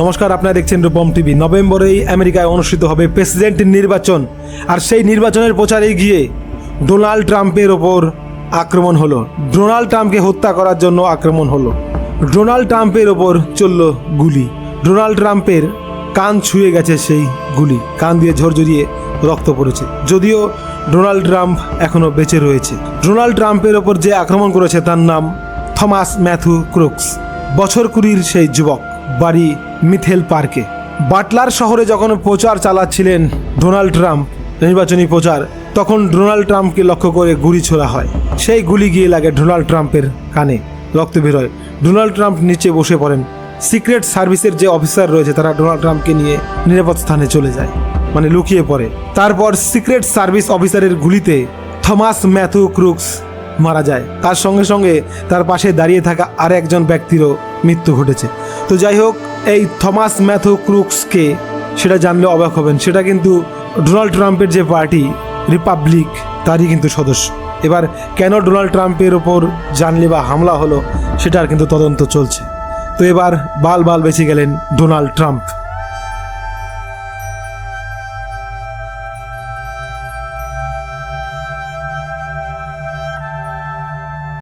নমস্কার, আপনারা দেখছেন রূপম টিভি। নভেম্বরেই আমেরিকায় অনুষ্ঠিত হবে প্রেসিডেন্ট নির্বাচন। আর সেই নির্বাচনের প্রচারে গিয়ে ডোনাল্ড ট্রাম্পের ওপর আক্রমণ হলো। ডোনাল্ড ট্রাম্পকে হত্যা করার জন্য আক্রমণ হলো। ডোনাল্ড ট্রাম্পের ওপর চলল গুলি। ডোনাল্ড ট্রাম্পের কান ছুঁয়ে গেছে সেই গুলি। কান দিয়ে ঝরঝরিয়ে রক্ত পড়েছে। যদিও ডোনাল্ড ট্রাম্প এখনও বেঁচে রয়েছে। ডোনাল্ড ট্রাম্পের ওপর যে আক্রমণ করেছে তার নাম থমাস ম্যাথু ক্রুকস। বছর কুড়ির সেই যুবক। বাড়ি মিথেল পার্কে। বাটলার শহরে যখন প্রচার চালাচ্ছিলেন ডোনাল্ড ট্রাম্প, নির্বাচনী প্রচার, তখন ডোনাল্ড ট্রাম্পকে লক্ষ্য করে গুলি ছোড়া হয়। সেই গুলি গিয়ে লাগে ডোনাল্ড ট্রাম্পের কানে রক্ত বেরোয় ডোনাল্ড ট্রাম্প নিচে বসে পড়েন। সিক্রেট সার্ভিসের যে অফিসার রয়েছে, তারা ডোনাল্ড ট্রাম্পকে নিয়ে নিরাপদ স্থানে চলে যায় মানে লুকিয়ে পড়ে। তারপর সিক্রেট সার্ভিস অফিসারের গুলিতে থমাস ম্যাথু ক্রুকস মারা যায়। তার সঙ্গে সঙ্গে তার পাশে দাঁড়িয়ে থাকা আর একজন ব্যক্তিরও মৃত্যু ঘটেছে। তো যাই হোক, এই থমাস ম্যাথু ক্রুকসকে সেটা জানলে অবাক হবেন। সেটা কিন্তু ডোনাল্ড ট্রাম্পের যে পার্টি, রিপাবলিক, তারই কিন্তু সদস্য। এবার কেন ডোনাল্ড ট্রাম্পের ওপর জানলে বা হামলা হলো সেটার কিন্তু তদন্ত চলছে। তো এবার বাল বাল বেঁচে গেলেন ডোনাল্ড ট্রাম্প।